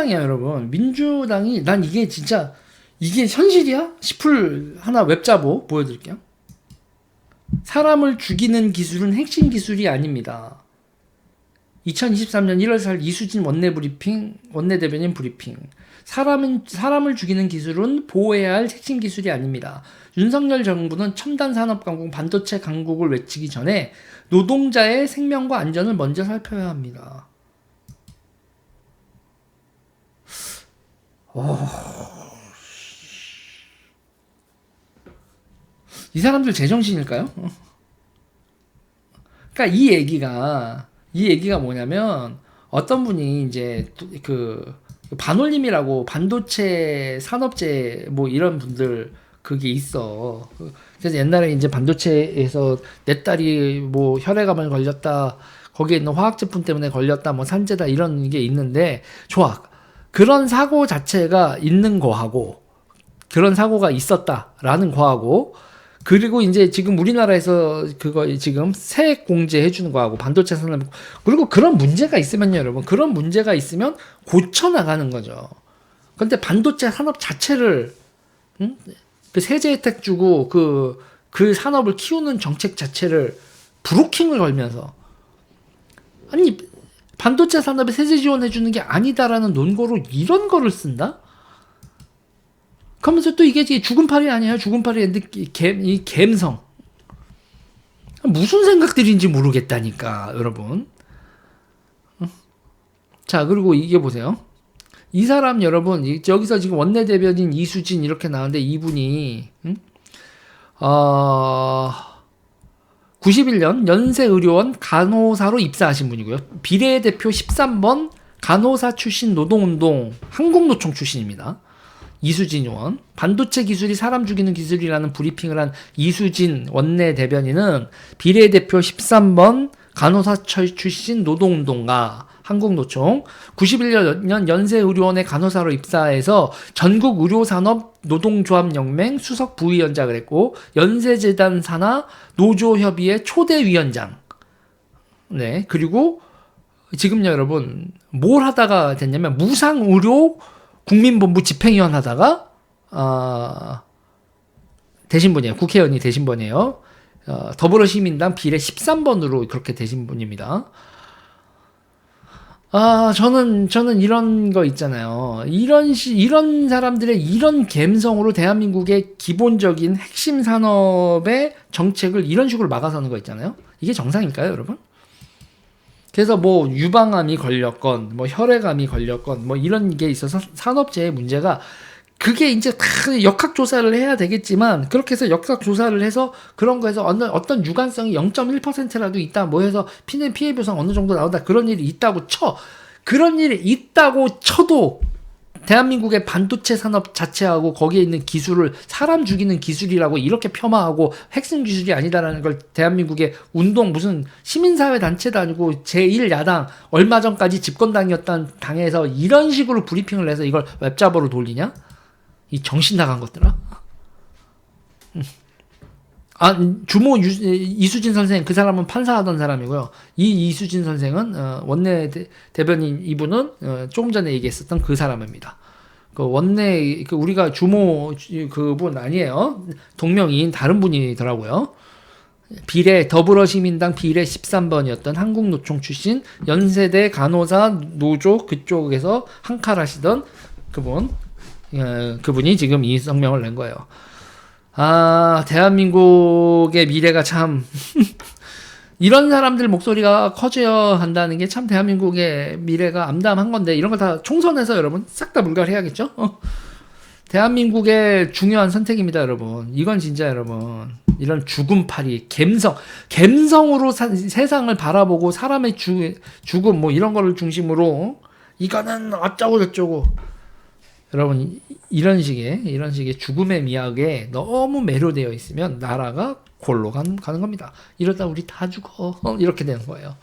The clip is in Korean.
민주당이야 여러분. 민주당이 난 이게 진짜 이게 현실이야? 싶을 하나 웹자보 보여드릴게요. 사람을 죽이는 기술은 핵심 기술이 아닙니다. 2023년 1월 4일 이수진 원내 브리핑 원내 대변인 브리핑. 사람은 사람을 죽이는 기술은 보호해야 할 핵심 기술이 아닙니다. 윤석열 정부는 첨단 산업 강국 반도체 강국을 외치기 전에 노동자의 생명과 안전을 먼저 살펴야 합니다. 이 사람들 제정신일까요? 그러니까 이 얘기가 이 얘기가 뭐냐면 어떤 분이 이제 그 반올림이라고 반도체 산업재 뭐 이런 분들 그게 있어. 그래서 옛날에 이제 반도체에서 내 딸이 뭐 혈액암을 걸렸다. 거기에 있는 화학 제품 때문에 걸렸다. 뭐 산재다 이런 게 있는데 좋아. 그런 사고 자체가 있는 거하고 그런 사고가 있었다라는 거하고 그리고 이제 지금 우리나라에서 그거 지금 세액 공제 해 주는 거하고 반도체 산업 그리고 그런 문제가 있으면요 여러분 그런 문제가 있으면 고쳐 나가는 거죠. 근데 반도체 산업 자체를 응? 그 세제 혜택 주고 그, 그 산업을 키우는 정책 자체를 브로킹을 걸면서 아니 반도체 산업에 세제 지원해 주는 게 아니다라는 논거로 이런 거를 쓴다? 그러면서 또 이게 죽은 팔이 아니에요. 죽은 팔이 갬, 이 갬성. 무슨 생각들인지 모르겠다니까, 여러분. 자, 그리고 이게 보세요. 이 사람 여러분, 여기서 지금 원내대변인 이수진 이렇게 나오는데 이분이, 음? 어, 91년 연세의료원 간호사로 입사하신 분이고요. 비례대표 13번 간호사 출신 노동운동 한국노총 출신입니다. 이수진 의원. 반도체 기술이 사람 죽이는 기술이라는 브리핑을 한 이수진 원내 대변인은 비례대표 13번 간호사 출신 노동운동가 한국노총 91년 연세의료원의 간호사로 입사해서 전국 의료산업 노동조합연맹 수석 부위원장을 했고 연세재단 산하 노조협의회 초대 위원장. 네 그리고 지금 여러분 뭘 하다가 됐냐면 무상의료 국민본부 집행위원 하다가 어, 되신 분이에요. 국회의원이 되신 분이에요. 어, 더불어시민당 비례 13번으로 그렇게 되신 분입니다. 아, 저는, 저는 이런 거 있잖아요. 이런 시, 이런 사람들의 이런 감성으로 대한민국의 기본적인 핵심 산업의 정책을 이런 식으로 막아서는 거 있잖아요. 이게 정상일까요, 여러분? 그래서 뭐 유방암이 걸렸건, 뭐 혈액암이 걸렸건, 뭐 이런 게 있어서 산업재해 문제가 그게 이제 다 역학 조사를 해야 되겠지만 그렇게 해서 역학 조사를 해서 그런 거에서 어느 어떤 유관성이 0.1%라도 있다 뭐 해서 피해 피해 보상 어느 정도 나온다 그런 일이 있다고 쳐 그런 일이 있다고 쳐도 대한민국의 반도체 산업 자체하고 거기에 있는 기술을 사람 죽이는 기술이라고 이렇게 폄하하고 핵심 기술이 아니다라는 걸 대한민국의 운동 무슨 시민사회 단체도 아니고 제1야당 얼마 전까지 집권당이었던 당에서 이런 식으로 브리핑을 해서 이걸 웹자보로 돌리냐? 이 정신 나간 것들아. 음. 아 주모 유, 이수진 선생 그 사람은 판사하던 사람이고요. 이 이수진 선생은 어, 원내 대, 변인 이분은 어, 조금 전에 얘기했었던 그 사람입니다. 그 원내 그 우리가 주모 그분 아니에요. 동명이인 다른 분이더라고요. 비례 더불어시민당 비례 13번이었던 한국노총 출신 연세대 간호사 노조 그쪽에서 한칼 하시던 그분 예, 그분이 지금 이 성명을 낸 거예요. 아, 대한민국의 미래가 참 이런 사람들 목소리가 커져야 한다는 게 참 대한민국의 미래가 암담한 건데 이런 거다 총선에서 여러분 싹 다 물갈해야겠죠? 어. 대한민국의 중요한 선택입니다, 여러분. 이건 진짜 여러분 이런 죽음팔이 갬성 갬성으로 사, 세상을 바라보고 사람의 죽, 죽음 뭐 이런 거를 중심으로 이거는 어쩌고 저쩌고 여러분 이런 식의 이런 식의 죽음의 미학에 너무 매료되어 있으면 나라가 골로 가는, 가는 겁니다. 이러다 우리 다 죽어 이렇게 되는 거예요.